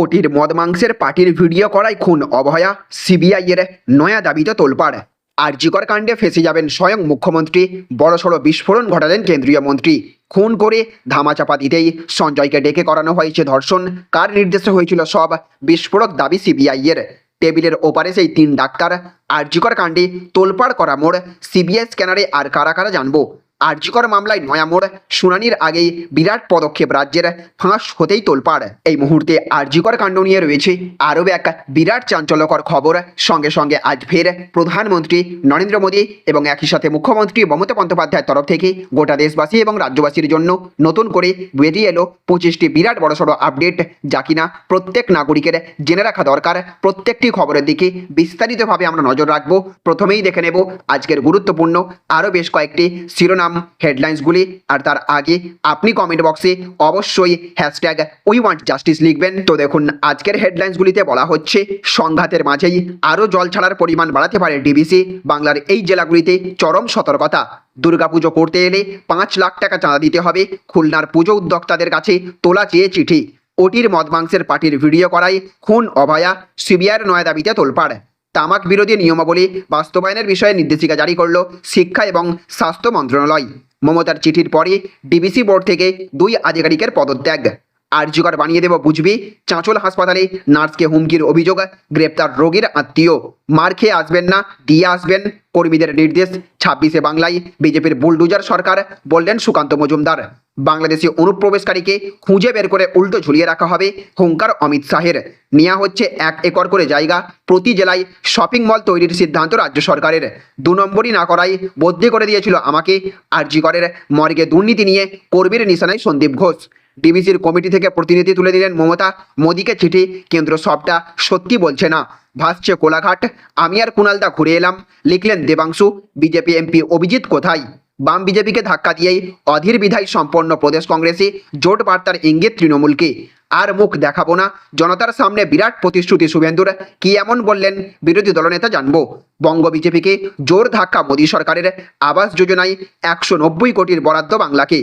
ওটির মদ মাংসের পার্টির ভিডিও করায় খুন। অভয়া সিবিআইয়ের নয়া দাবিতে তোলপাড়। আরজিকর কাণ্ডে ফেসে যাবেন স্বয়ং মুখ্যমন্ত্রী। বড়সড় বিস্ফোরণ ঘটালেন কেন্দ্রীয় মন্ত্রী। খুন করে ধামাচাপা দিতেই সঞ্জয়কে ডেকে করানো হয়েছে ধর্ষণ। কার নির্দেশে হয়েছিল সব? বিস্ফোরক দাবি সিবিআইয়ের। টেবিলের ওপারে সেই তিন ডাক্তার। আরজিকর কাণ্ডে তোলপাড় করা মোড়। সিবিআই স্ক্যানারে আর কারা কারা জানব? আরজিকর মামলায় নয়া মোড়, শুনানির আগেই বিরাট পদক্ষেপ রাজ্যের ফাঁস হতেই তোলপাড়। এই মুহূর্তে আরজিকর কাণ্ড নিয়ে রয়েছে আরও এক বিরাট চাঞ্চল্যকর খবর। সঙ্গে সঙ্গে আজ ফের প্রধানমন্ত্রী নরেন্দ্র মোদী এবং একই সাথে মুখ্যমন্ত্রী মমতা বন্দ্যোপাধ্যায়ের তরফ থেকে গোটা দেশবাসী এবং রাজ্যবাসীর জন্য নতুন করে বেরিয়ে এলো পঁচিশটি বিরাট বড়সড় আপডেট যা কিনা প্রত্যেক নাগরিকের জেনে রাখা দরকার। প্রত্যেকটি খবরের দিকে বিস্তারিতভাবে আমরা নজর রাখব। প্রথমেই দেখে নেব আজকের গুরুত্বপূর্ণ আরও বেশ কয়েকটি শিরোনাম। হেডলাইন্সগুলি আর তার আগে আপনি কমেন্ট বক্সে অবশ্যই হ্যাশট্যাগ উই ওয়ান্ট জাস্টিস লিখবেন। তো দেখুন, আজকের হেডলাইন্সগুলিতে বলা হচ্ছে, সংঘাতের মাঝেই আরও জল ছাড়ার পরিমাণ বাড়াতে পারে ডিবিসি বাংলার এই জেলাগুলিতে চরম সতর্কতা। দুর্গাপুজো করতে এলে পাঁচ লাখ টাকা চাঁদা দিতে হবে। খুলনার পুজো উদ্যোক্তাদের কাছে তোলা চেয়ে চিঠি, ওটির মদ মাংসের পার্টির ভিডিও করায় খুন, অভয়া, সিবিআইয়ের নয়া দাবিতে তোলপাড়। তামাক বিরোধী নিয়মাবলী বাস্তবায়নের বিষয়ে নির্দেশিকা জারি করল শিক্ষা এবং স্বাস্থ্য মন্ত্রণালয়। মমতার চিঠির পরে ডিবিসি বোর্ড থেকে দুই আধিকারিকের পদত্যাগ। আর্যকর বানিয়ে দেব বুঝবি, চাঁচল হাসপাতালে নার্সকে হুমকির অভিযোগ, গ্রেপ্তার রোগীর আত্মীয়। মার খেয়ে আসবেন না, দিয়ে আসবেন, কর্মীদের নির্দেশ। ছাব্বিশে বাংলায় বিজেপির বুলডুজার সরকার বললেন সুকান্ত মজুমদার। বাংলাদেশি অনুপ্রবেশকারীকে খুঁজে বের করে উল্টো ঝুলিয়ে রাখা হবে হুঙ্কার অমিত শাহের। নেওয়া হচ্ছে এক একর করে জায়গা। প্রতি জেলায় শপিং মল তৈরির সিদ্ধান্ত রাজ্য সরকারের। দু নম্বরই না করাই বদলি করে দিয়েছিল আমাকে আরজি করের মর্গে দুর্নীতি নিয়ে কর্মীর নিশানায় সন্দীপ ঘোষ। ডিবিসির কমিটি থেকে প্রতিনিধি তুলে দিলেন মমতা। মোদীকে চিঠি, কেন্দ্র সবটা সত্যি বলছে না। ভাসছে কোলাঘাট। আমি আর কুণালদা ঘুরে এলাম। লিখলেন দেবাংশু, বিজেপি এমপি অভিজিৎ কোথায়? বাম বিজেপিকে ধাক্কা দিয়েই অধীর বিধায় সম্পন্ন প্রদেশ কংগ্রেসে জোট বার্তার ইঙ্গিত তৃণমূলকে। আর মুখ দেখাবো না, জনতার সামনে বিরাট প্রতিশ্রুতি শুভেন্দুর, কি এমন বললেন বিরোধী দলনেতা জানব। বঙ্গ বিজেপিকে জোর ধাক্কা মোদী সরকারের আবাস যোজনায় একশো নব্বই কোটির বরাদ্দ বাংলাকে।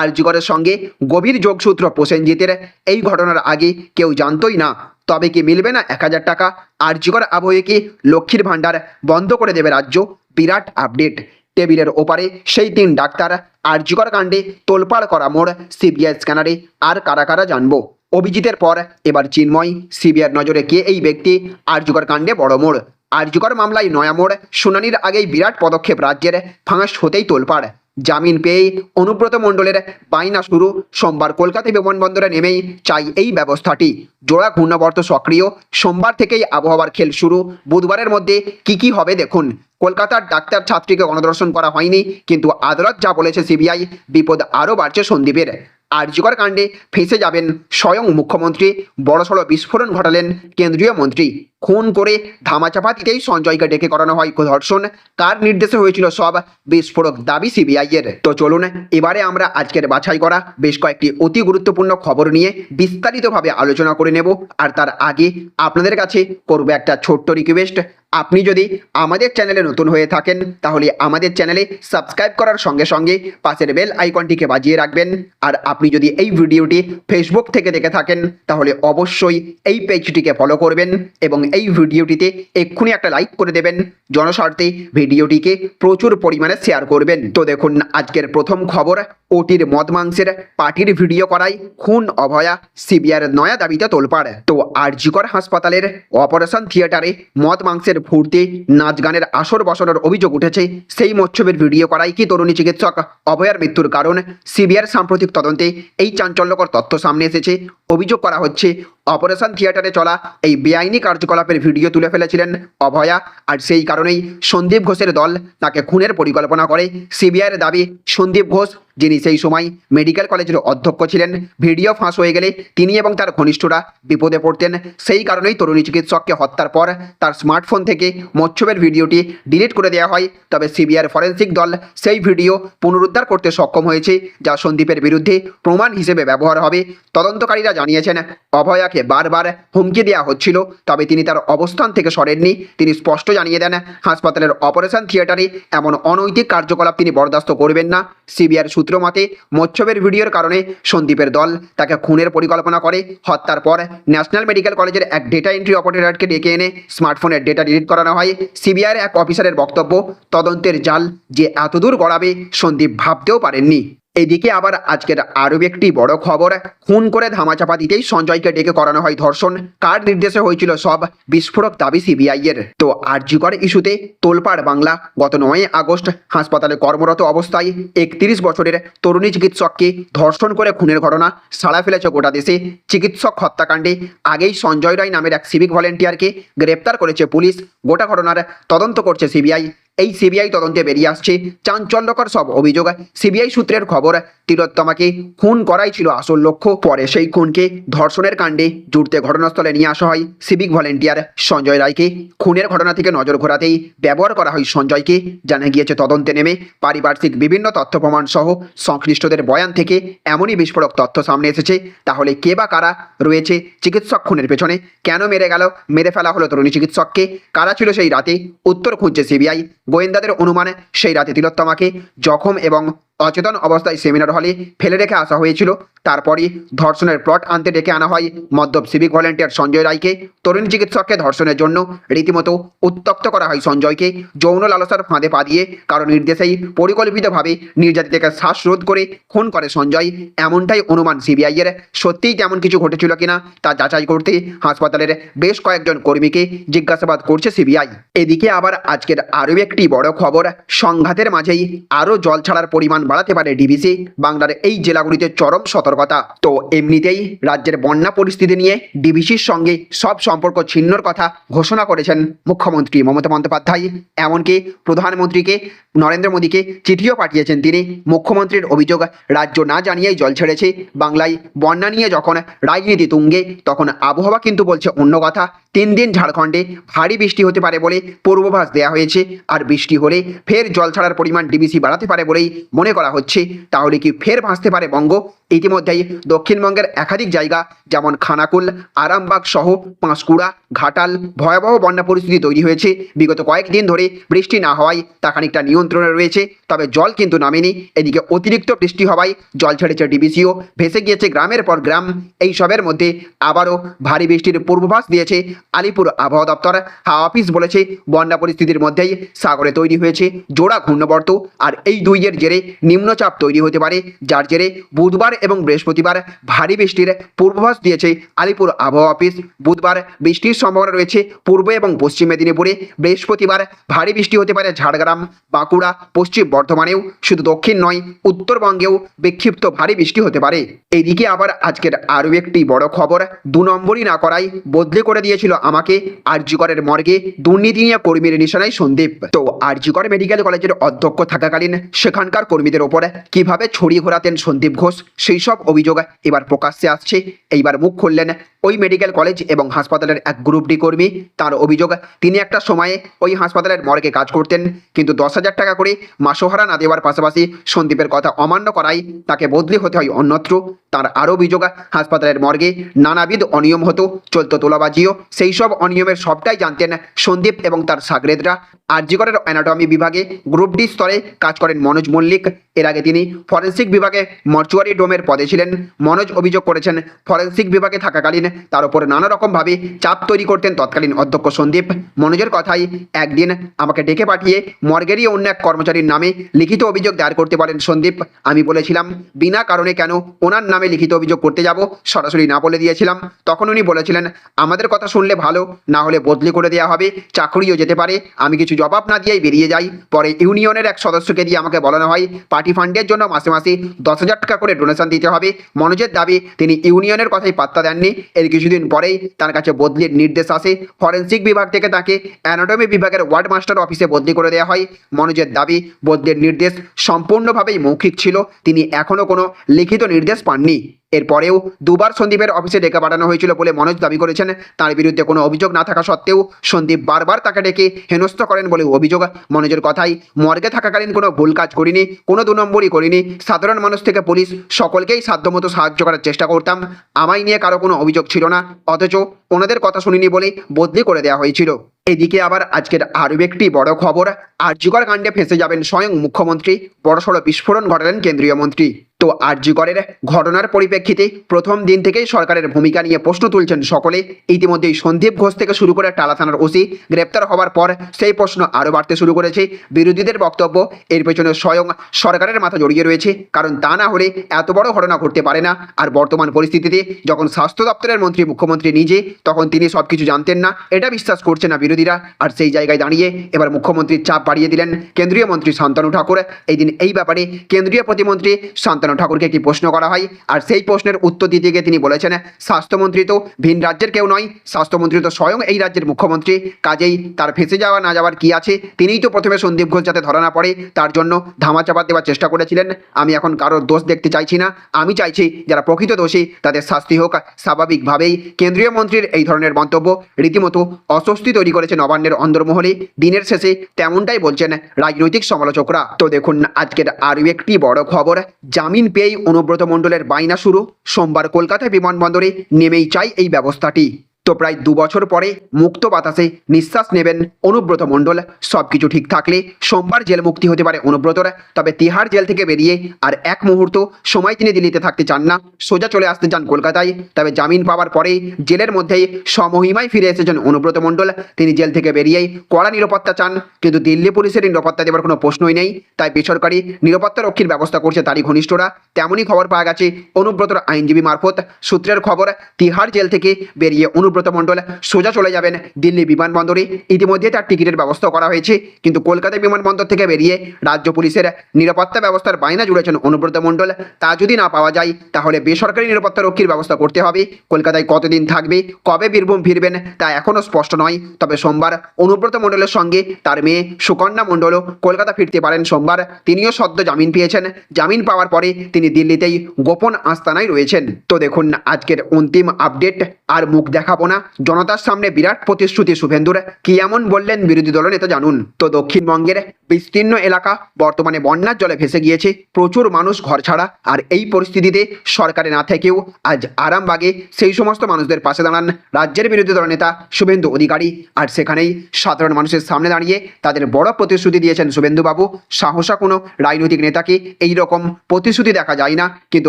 আরজিগরের সঙ্গে গভীর যোগসূত্র প্রসেনজিতের, এই ঘটনার আগে কেউ জানতই না। তবে কি মিলবে না এক হাজার টাকা? আরজিগর আবহে কি লক্ষ্মীর ভাণ্ডার বন্ধ করে দেবে রাজ্য? বিরাট আপডেট। টেবিলের ওপারে সেই তিন ডাক্তার আরজিকর কাণ্ডে তোলপাড় করা মোড় সিবিআই স্ক্যানারে আর কারা কারা জানব? অভিজিতের পর এবার চিন্ময়, সিবিআইয়ের নজরে কে এই ব্যক্তি? আরজিকর কাণ্ডে বড় মোড়। আরজিকর মামলায় নয়া মোড়। শুনানির আগেই বিরাট পদক্ষেপ রাজ্যের ফাঁস হতেই তোলপাড়। জামিন পেয়ে অনুব্রত মণ্ডলের বাইনা শুরু। সোমবার কলকাতা বিমানবন্দরে নেমেই চাই এই ব্যবস্থাটি। জোড়া ঘূর্ণাবর্ত সক্রিয়। সোমবার থেকেই আবহাওয়ার খেল শুরু। বুধবারের মধ্যে কি কি হবে দেখুন। কলকাতার ডাক্তার ছাত্রীকে গণদর্শন করা হয়নি, কিন্তু আদালত যা বলেছে সিবিআই বিপদ আরও বাড়ছে সন্দীপের। আরজিকর কাণ্ডে ফেঁসে যাবেন স্বয়ং মুখ্যমন্ত্রী বড়সড় বিস্ফোরণ ঘটালেন কেন্দ্রীয় মন্ত্রী। খুন করে ধামাচাপা দিতেই সঞ্জয়কে ডেকে করানো হয় ধর্ষণ। কার নির্দেশে হয়েছিল সব বিস্ফোরক দাবি সিবিআই এর। তো চলুন, এবারে আমরা আজকের বাছাই করা বেশ কয়েকটি অতি গুরুত্বপূর্ণ খবর নিয়ে বিস্তারিতভাবে আলোচনা করে নেব। আর তার আগে আপনাদের কাছে করব একটা ছোট্ট রিকোয়েস্ট আপনি যদি আমাদের চ্যানেলে নতুন হয়ে থাকেন, তাহলে আমাদের চ্যানেলে সাবস্ক্রাইব করার সঙ্গে সঙ্গে পাশের বেল আইকনটিকে বাজিয়ে রাখবেন। আর আপনি যদি এই ভিডিওটি ফেসবুক থেকে দেখে থাকেন, তাহলে অবশ্যই এই পেজটিকে ফলো করবেন এবং এই ভিডিওটিতে এক্ষুনি একটা লাইক করে দেবেন। জনস্বার্থে ভিডিওটিকে প্রচুর পরিমাণে শেয়ার করবেন। তো দেখুন, আজকের প্রথম খবর। ওটির মদ মাংসের পার্টির ভিডিও করায় খুন অভয়া সিবিআর নয়া দাবিতে তোলপাড়। তো আরজিকর হাসপাতালের অপারেশন থিয়েটারে মদ মাংসের ফুর্তি নাচ গানের আসর বসানোর অভিযোগ উঠেছে, সেই মৎসবের ভিডিও করায় কি তরুণী চিকিৎসক অভয়ার মৃত্যুর কারণ সিবিআর সাম্প্রতিক তদন্তে এই চাঞ্চল্যকর তথ্য সামনে এসেছে। অভিযোগ করা হচ্ছে, অপারেশন থিয়েটারে চলা এই বেআইনি কার্যকলাপের ভিডিও তুলে ফেলেছিলেন অভয়া আর সেই কারণেই সন্দীপ ঘোষের দল তাকে খুনের পরিকল্পনা করে। সিবিআইয়ের দাবি, সন্দীপ ঘোষ যিনি সেই সময় মেডিকেল কলেজের অধ্যক্ষ ছিলেন ভিডিও ফাঁস হয়ে গেলে তিনি এবং তার ঘনিষ্ঠরা বিপদে পড়তেন। সেই কারণেই তরুণী চিকিৎসককে হত্যার পর তার স্মার্টফোন থেকে মৎস্যবের ভিডিওটি ডিলিট করে দেওয়া হয়। তবে সিবিআইয়ের ফরেন্সিক দল সেই ভিডিও পুনরুদ্ধার করতে সক্ষম হয়েছে, যা সন্দীপের বিরুদ্ধে প্রমাণ হিসেবে ব্যবহার হবে। তদন্তকারীরা জানিয়েছেন, অভয়াকে বারবার হুমকি দেওয়া হচ্ছিল, তবে তিনি তার অবস্থান থেকে সরেননি। তিনি স্পষ্ট জানিয়ে দেন, হাসপাতালের অপারেশন থিয়েটারে এমন অনৈতিক কার্যকলাপ তিনি বরদাস্ত করবেন না। সিবিআর সূত্র সূত্র মতে মোচ্ছবের ভিডিওর কারণে সন্দীপের দল তাকে খুনের পরিকল্পনা করে। হত্যার পর ন্যাশনাল মেডিকেল কলেজের এক ডেটা এন্ট্রি অপারেটরকে ডেকে এনে স্মার্টফোনের ডেটা ডিলিট করানো হয়। সিবিআইয়ের এক অফিসারের বক্তব্য, তদন্তের জাল যে এতদূর গড়াবে সন্দীপ ভাবতেও পারেননি। এদিকে আবার আজকের আরও একটি বড় খবর। খুন করে ধামাচাপা দিতেই সঞ্জয়কে ডেকে করানো হয় ধর্ষণ। কার নির্দেশে হয়েছিল সব? বিস্ফোরক দাবি সিবিআই এর। তো আরজিকর ইস্যুতে তোলপাড় বাংলা। গত নয় আগস্ট হাসপাতালে কর্মরত অবস্থায় একত্রিশ বছরের তরুণী চিকিৎসককে ধর্ষণ করে খুনের ঘটনা সাড়া ফেলেছে গোটা দেশে। চিকিৎসক হত্যাকাণ্ডে আগেই সঞ্জয় রায় নামের এক সিভিক ভলেন্টিয়ারকে গ্রেপ্তার করেছে পুলিশ। গোটা ঘটনার তদন্ত করছে সিবিআই। এই সিবিআই তদন্তে বেরিয়ে আসছে। চাঞ্চল্যকর সব অভিযোগ। সিবিআই সূত্রের খবর, তিলোত্তমাকে খুন করাই ছিল আসল লক্ষ্য। পরে সেই খুনকে ধর্ষণের কাণ্ডে জুড়তে ঘটনাস্থলে নিয়ে আসা হয় সিভিক ভলেন্টিয়ার সঞ্জয় রায়কে। খুনের ঘটনা থেকে নজর ঘোরাতেই ব্যবহার করা হয় সঞ্জয়কে। জানা গিয়েছে, তদন্তে নেমে পারিপার্শ্বিক বিভিন্ন তথ্য প্রমাণ সহ সংশ্লিষ্টদের বয়ান থেকে এমনই বিস্ফোরক তথ্য সামনে এসেছে। তাহলে কে বা কারা রয়েছে চিকিৎসক খুনের পেছনে? কেন মেরে গেল, মেরে ফেলা হলো তরুণী চিকিৎসককে? কারা ছিল সেই রাতে? উত্তর খুঁজছে সিবিআই গোয়েন্দাদের অনুমানে সেই রাতে তিলোত্তমাকে জখম এবং অচেতন অবস্থায় সেমিনার হলে ফেলে রেখে আসা হয়েছিল। তারপরই ধর্ষণের প্লট আনতে ডেকে আনা হয় মদ্যপ সিভিক ভলেন্টিয়ার সঞ্জয় রায়কে। তরুণ চিকিৎসককে ধর্ষণের জন্য রীতিমতো উত্তক্ত করা হয় সঞ্জয়কে। যৌন লালসার ফাঁদে পা দিয়ে কারও নির্দেশেই পরিকল্পিতভাবে নির্যাতিতাকে শ্বাসরোধ করে খুন করে সঞ্জয়। এমনটাই অনুমান সিবিআই এর। সত্যিই তেমন কিছু ঘটেছিল কিনা তা যাচাই করতে হাসপাতালের বেশ কয়েকজন কর্মীকে জিজ্ঞাসাবাদ করছে সিবিআই। এদিকে আবার আজকের আরও একটি বড় খবর, সংঘাতের মাঝেই আরও জল ছাড়ার পরিমাণ বাড়াতে পারে ডিবিসি বাংলার এই জেলাগুলিতে চরম সতর্কতা। তো এমনিতেই রাজ্যের বন্যা পরিস্থিতি নিয়ে ডিবিসির সঙ্গে সব সম্পর্ক ছিন্নর কথা ঘোষণা করেছেন মুখ্যমন্ত্রী মমতা বন্দ্যোপাধ্যায়। এমনকি প্রধানমন্ত্রীকে নরেন্দ্র মোদীকে চিঠিও পাঠিয়েছেন তিনি। মুখ্যমন্ত্রীর অভিযোগ, রাজ্য না জানিয়েই জল ছেড়েছে। বাংলায় বন্যা নিয়ে যখন রাজনীতি তুঙ্গে, তখন আবহাওয়া কিন্তু বলছে অন্য কথা। তিন দিন ঝাড়খণ্ডে ভারী বৃষ্টি হতে পারে বলে পূর্বাভাস দেওয়া হয়েছে। আর বৃষ্টি হলে ফের জল ছাড়ার পরিমাণ ডিবিসি বাড়াতে পারে বলেই মনে করা হচ্ছে। তাহলে কি ফের ভাসতে পারে বঙ্গ? ইতিমধ্যেই দক্ষিণবঙ্গের একাধিক জায়গা যেমন খানাকুল, আরামবাগ সহ পাঁশকুড়া, ঘাটাল ভয়াবহ বন্যা পরিস্থিতি তৈরি হয়েছে। বিগত কয়েকদিন ধরে বৃষ্টি না হওয়ায় তা খানিকটা নিয়ন্ত্রণে রয়েছে, তবে জল কিন্তু নামেনি। এদিকে অতিরিক্ত বৃষ্টি হওয়ায় জল ছেড়েছে ডিবিসিও, ভেসে গিয়েছে গ্রামের পর গ্রাম। এই সবের মধ্যে আবারও ভারী বৃষ্টির পূর্বাভাস দিয়েছে আলিপুর আবহাওয়া দপ্তর। হাওয়া অফিস বলেছে বন্যা পরিস্থিতির মধ্যেই সাগরে তৈরি হয়েছে জোড়া ঘূর্ণবর্ত, আর এই দুইয়ের জেরে নিম্নচাপ তৈরি হতে পারে, যার জেরে বুধবার এবং বৃহস্পতিবার ভারী বৃষ্টির পূর্বাভাস দিয়েছে আলিপুর আবহাওয়া অফিস। বুধবার বৃষ্টির সম্ভাবনা রয়েছে পূর্ব এবং পশ্চিম মেদিনীপুরে। বৃহস্পতিবার ভারী বৃষ্টি হতে পারে ঝাড়গ্রাম, বাঁকুড়া, পশ্চিম বর্ধমানেও। শুধু দক্ষিণ নয়, উত্তরবঙ্গেও বিক্ষিপ্ত ভারী বৃষ্টি হতে পারে। এইদিকে আবার আজকের আরও একটি বড় খবর, দু নম্বরই না করাই বদলি করে দিয়েছিল আমাকে আরজিকরের মর্গে। দুর্নীতি নিয়ে কর্মীর নিশানায় সন্দীপ। তো আরজিকর মেডিকেল কলেজের অধ্যক্ষ থাকাকালীন সেখানকার কর্মীদের ওপর কীভাবে ছড়িয়ে ঘোরাতেন সন্দীপ ঘোষ সেই সব অভিযোগ এবার প্রকাশ্যে আসছে। এইবার মুখ খুললেন ওই মেডিকেল কলেজ এবং হাসপাতালের এক গ্রুপ ডি কর্মী। তার অভিযোগ, তিনি একটা সময়ে ওই হাসপাতালের মর্গে কাজ করতেন, কিন্তু দশ হাজার টাকা করে মাসোহারা না দেওয়ার পাশাপাশি সন্দীপের কথা অমান্য করায় তাকে বদলি হতে হয় অন্যত্র। তার আরও অভিযোগ হাসপাতালের মর্গে নানাবিধ অনিয়ম হতো, চলতো তোলাবাজিও। সেই সব অনিয়মের সবটাই জানতেন সন্দীপ এবং তার সাগরেদরা। আরজিকরের অ্যানাটমি বিভাগে গ্রুপ ডি স্তরে কাজ করেন মনোজ মল্লিক। এর আগে তিনি ফরেন্সিক বিভাগে মর্চুয়ারি ডোমের পদে ছিলেন। মনোজ অভিযোগ করেছেন ফরেন্সিক বিভাগে থাকাকালীন তার উপর নানা রকমভাবে চাপ তৈরি করতেন তৎকালীন অধ্যক্ষ সন্দীপ। মনোজের কথাই, একদিন আমাকে ডেকে পাঠিয়ে মর্গেরই অন্য এক কর্মচারীর নামে লিখিত অভিযোগ দায়ের করতে পারেন সন্দীপ। আমি বলেছিলাম, বিনা কারণে কেন ওনার নামে লিখিত অভিযোগ করতে যাব, সরাসরি না বলে দিয়েছিলাম। তখন উনি বলেছিলেন, আমাদের কথা শুনলে ভালো, না হলে বদলি করে দেওয়া হবে, চাকরিও যেতে পারে। আমি কিছু জবাব না দিয়েই বেরিয়ে যাই। পরে ইউনিয়নের এক সদস্যকে দিয়ে আমাকে বলানো হয়, পার্টি ফান্ডের জন্য মাসে মাসে দশ হাজার টাকা করে ডোনেশন দিতে হবে। মনোজের দাবি, তিনি ইউনিয়নের কথাই পাত্তা দেননি। এর কিছুদিন পরেই তার কাছে বদলির নির্দেশ আসে। ফরেন্সিক বিভাগ থেকে তাকে অ্যানাটমি বিভাগের ওয়ার্ড মাস্টার অফিসে বদলি করে দেওয়া হয়। মনোজের দাবি, বদলির নির্দেশ সম্পূর্ণভাবেই মৌখিক ছিল। তিনি এখনও কোনো লিখিত নির্দেশ পাননি। পাননি এরপরেও দুবার সন্দীপের অফিসে ডেকে পাঠানো হয়েছিল বলে মনোজ দাবি করেছেন। তার বিরুদ্ধে কোনো অভিযোগ না থাকা সত্ত্বেও সন্দীপ বারবার তাকে ডেকে হেনস্থ করেন বলে অভিযোগ। মনোজের কথাই মর্গে থাকাকালীন কোনো ভুল কাজ করিনি, কোনো দু নম্বরই করিনি। সাধারণ মানুষ থেকে পুলিশ সকলকেই সাধ্যমতো সাহায্য করার চেষ্টা করতাম। আমায় নিয়ে কারও কোনো অভিযোগ ছিল না। অথচ ওনাদের কথা শুনিনি বলে বদলি করে দেওয়া হয়েছিল। এদিকে আবার আজকের আরও একটি বড় খবর। আরজিকর কাণ্ডে ফেঁসে যাবেন স্বয়ং মুখ্যমন্ত্রী। বড়সড় বিস্ফোরণ ঘটালেন কেন্দ্রীয় মন্ত্রী। তো আরজিকরের ঘটনার পরিপ্রেক্ষিতে প্রথম দিন থেকেই সরকারের ভূমিকা নিয়ে প্রশ্ন তুলছেন সকলে। ইতিমধ্যেই সন্দীপ ঘোষ থেকে শুরু করে টালা থানার ওসি গ্রেপ্তার হওয়ার পর সেই প্রশ্ন আরও বাড়তে শুরু করেছে। বিরোধীদের বক্তব্য এর পেছনে স্বয়ং সরকারের মাথা জড়িয়ে রয়েছে। কারণ তা না হলে এত বড় ঘটনা ঘটতে পারে না। আর বর্তমান পরিস্থিতিতে যখন স্বাস্থ্য দপ্তরের মন্ত্রী, মুখ্যমন্ত্রী নিজে, তখন তিনি সবকিছু জানতেন না। এটা বিশ্বাস করছে না বিরোধীরা। আর সেই জায়গায় দাঁড়িয়ে এবার মুখ্যমন্ত্রীর চাপ বাড়িয়ে দিলেন কেন্দ্রীয় মন্ত্রী শান্তনু ঠাকুর। এই দিন এই ব্যাপারে কেন্দ্রীয় প্রতিমন্ত্রী শান্তনু ঠাকুরকে একটি প্রশ্ন করা হয়? আর সেই প্রশ্নের উত্তর দিতে গিয়ে তিনি বলেছেন, স্বাস্থ্যমন্ত্রী তো ভিন রাজ্যের কেউ নয়। স্বাস্থ্যমন্ত্রী তো স্বয়ং এই রাজ্যের মুখ্যমন্ত্রী। কাজেই তার ফেসে যাওয়া না যাওয়ার কি আছে? তিনিই তো প্রথমে সন্দীপ ঘোষ যাতে ধরা না পড়ে, তার জন্য ধামাচাপা দেওয়ার চেষ্টা করেছিলেন। আমি এখন কারোর দোষ দেখতে চাইছি না। আমি চাইছি যারা প্রকৃত দোষী, তাদের শাস্তি হোক স্বাভাবিকভাবেই। কেন্দ্রীয় মন্ত্রীর এই ধরনের মন্তব্য রীতিমতো অস্বস্তি তৈরি করেছে নবান্নের অন্দরমহলে। দিনের শেষে তেমনটাই বলছেন রাজনৈতিক সমালোচকরা। তো দেখুন, আজকের আরও একটি বড় খবর, জামিন পেয়েই অনুব্রত মণ্ডলের বাইনা শুরু। সোমবার কলকাতা বিমানবন্দরে নেমেই চাই এই ব্যবস্থাটি। তো প্রায় দু বছর পরে মুক্ত বাতাসে নিঃশ্বাস নেবেন অনুব্রত মণ্ডল। সব কিছু ঠিক থাকলে সোমবার জেল মুক্তি হতে পারে অনুব্রতর। তবে তিহার জেল থেকে বেরিয়ে আর এক মুহূর্ত সময় তিনি দিল্লিতে থাকতে চান না। সোজা চলে আসতে চান কলকাতায়। তবে জামিন পাওয়ার পরে জেলের মধ্যেই সমহিমায় ফিরে এসেছেন অনুব্রত মণ্ডল। তিনি জেল থেকে বেরিয়েই কড়া নিরাপত্তা চান। কিন্তু দিল্লি পুলিশের নিরাপত্তা দেওয়ার কোনো প্রশ্নই নেই। তাই বেসরকারি নিরাপত্তা রক্ষীর ব্যবস্থা করছে তারই ঘনিষ্ঠরা। তেমনই খবর পাওয়া গেছে অনুব্রতর আইনজীবী মারফত। সূত্রের খবর, তিহার জেল থেকে বেরিয়ে অনুব্রত মণ্ডল সোজা চলে যাবেন দিল্লি বিমানবন্দরে। ইতিমধ্যে তার টিকিটের ব্যবস্থা করা হয়েছে, কিন্তু কলকাতা বিমানবন্দর থেকে বেরিয়ে রাজ্য পুলিশের নিরাপত্তা ব্যবস্থার বায়না জুড়েছেন অনুব্রত মণ্ডল। তা যদি না পাওয়া যায়, তাহলে বেসরকারি নিরাপত্তা রক্ষীর ব্যবস্থা করতে হবে। কলকাতায় কতদিন থাকবে, কবে বীরভূম ফিরবেন, তা এখনও স্পষ্ট নয়। তবে সোমবার অনুব্রত মণ্ডলের সঙ্গে তার মেয়ে সুকন্যা মণ্ডলও কলকাতা ফিরতে পারেন সোমবার। তিনিও সদ্য জামিন পেয়েছেন। জামিন পাওয়ার পরে তিনি দিল্লিতেই গোপন আস্তানায় রয়েছেন। তো দেখুন আজকের অন্তিম আপডেট, আর মুখ দেখাবো না জনতার সামনে বিরাট প্রতিশ্রুতি, শুভেন্দুর। কি এমন বললেন বিরোধী দলনেতা জানুন। তো দক্ষিণবঙ্গের বিস্তীর্ণ এলাকা, বর্তমানে বন্যার জলে ভেসে গিয়েছে। প্রচুর মানুষ ঘর ছাড়া। আর এই পরিস্থিতিতে সরকারে না থেকেও আজ আরামবাগে সেই সমস্ত মানুষদের পাশে দাঁড়ান রাজ্যের বিরোধী দলনেতা শুভেন্দু অধিকারী। আর সেখানেই সাধারণ মানুষের সামনে দাঁড়িয়ে তাদের বড় প্রতিশ্রুতি দিয়েছেন শুভেন্দুবাবু। সাহসা কোনো রাজনৈতিক নেতাকে এই রকম প্রতিশ্রুতি দেখা যায় না। কিন্তু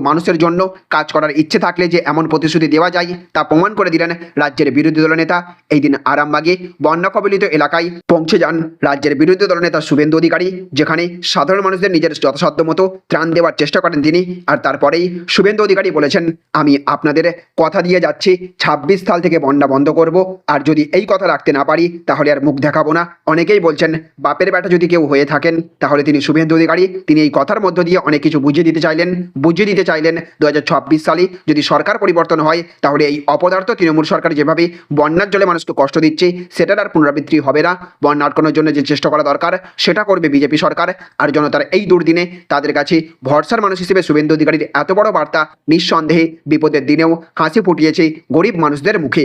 মানুষের জন্য কাজ করার ইচ্ছে থাকলে যে এমন প্রতিশ্রুতি দেওয়া যায় তা প্রমাণ করে দিলেন রাজ্যের বিরোধী দলনেতা এই দিন আরামবাগে বন্যা কবলিত এলাকায় পৌঁছে যান। রাজ্যের বিরোধী দলনেতা শুভেন্দু অধিকারী, যেখানে সাধারণ মানুষদের নিজের যথাসাধ্য মতো ত্রাণ দেওয়ার চেষ্টা করেন তিনি। আর তারপরেই শুভেন্দু অধিকারী বলেছেন, আমি আপনাদের কথা দিয়ে যাচ্ছি, ছাব্বিশ সাল থেকে বন্যা বন্ধ করব। আর যদি এই কথা রাখতে না পারি, তাহলে আর মুখ দেখাবো না। অনেকেই বলছেন, বাপের বেটা যদি কেউ হয়ে থাকেন, তাহলে তিনি শুভেন্দু অধিকারী। তিনি এই কথার মধ্য দিয়ে অনেক কিছু বুঝিয়ে দিতে চাইলেন, বুঝিয়ে দিতে চাইলেন। দু হাজার ছাব্বিশ সালে যদি সরকার পরিবর্তন হয়, তাহলে এই অপদার্থ তৃণমূল সরকার যেভাবে বন্যার জলে মানুষকে কষ্ট দিচ্ছে, সেটার আর পুনরাবৃত্তি হবে না। বন্যা আটকানোর জন্য যে চেষ্টা করা দরকার, সেটা করবে বিজেপি সরকার। আর জনতার এই দুর্দিনে তাদের কাছে ভরসার মানুষ হিসেবে শুভেন্দু অধিকারীর এত বড় বার্তা, নিঃসন্দেহে বিপদের দিনেও হাসি ফুটিয়েছে গরিব মানুষদের মুখে।